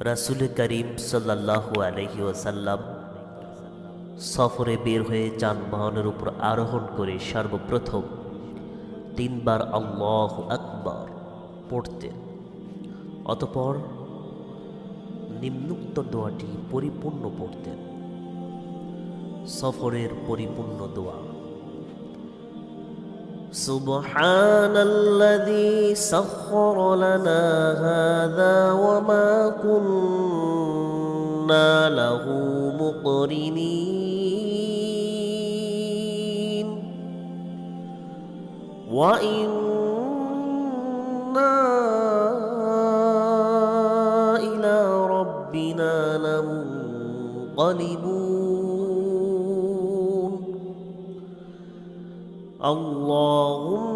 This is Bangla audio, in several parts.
রাসুল করিম সাল্লাহু আলহি ওসাল্লাম সফরে বের হয়ে যানবাহনের উপর আরোহণ করে সর্বপ্রথম তিনবার আল্লাহ আকবর পড়তেন। অতপর নিম্নুক্ত দোয়াটি পরিপূর্ণ পড়তেন। সফরের পরিপূর্ণ দোয়া سبحان الذي سخر لنا هذا وما كنا له مقرنين. وإنا إلى ربنا لمنقلبون. اللهم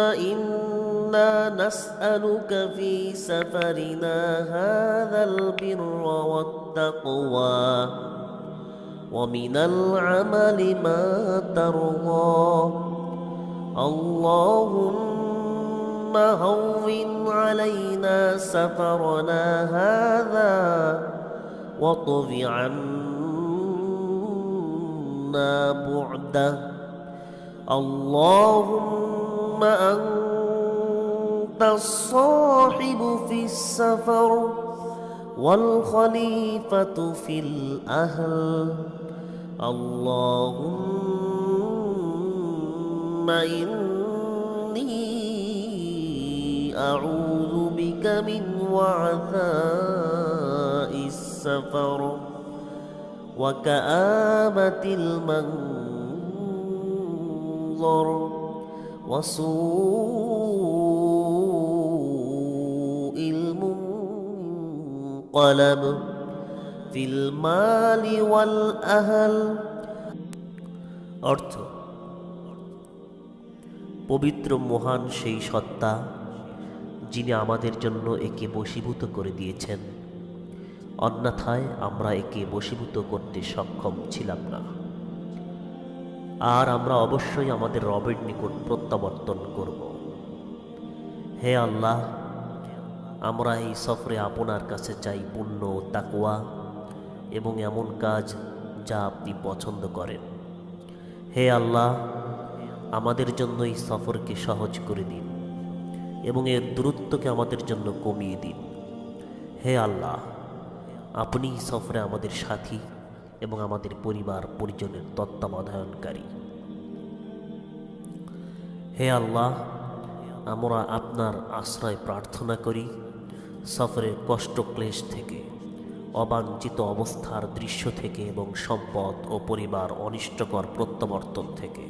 إنا نسألك في سفرنا هذا البر والتقوى ومن العمل ما ترضى. اللهم هون علينا سفرنا هذا واطف عنا بعده. اللهم أنت الصاحب في السفر والخليفة في الأهل. اللهم إني أعوذ بك من وعثاء السفر وكآبة المنظر وسوء المنقلب في المال والأهل অর্থ পবিত্র মহান সেই সত্তা যিনি আমাদের জন্য একে বশীভূত করে দিয়েছেন অন্যথায় আমরা একে বশীভূত করতে সক্ষম ছিলাম না আর আমরা অবশ্যই আমাদের রবের নিকট প্রত্যাবর্তন করব। হে আল্লাহ, আমরা এই সফরে আপনার কাছে চাই পুণ্য তাকুয়া এবং এমন কাজ যা আপনি পছন্দ করেন। হে আল্লাহ, আমাদের জন্য এই সফরকে সহজ করে দিন এবং এর দূরত্বকে আমাদের জন্য কমিয়ে দিন। হে আল্লাহ আপনি সফরে আমাদের সাথী। এবং আমাদের পরিবার পরিজনের তত্ত্বাবধায়নকারী হে আল্লাহ, আমরা আপনার আশ্রয় প্রার্থনা করি সফরের কষ্ট ক্লেশ থেকে, অবাঞ্ছিত অবস্থার দৃশ্য থেকে এবং সম্পদ ও পরিবার অনিষ্টকর প্রত্যাবর্তন থেকে।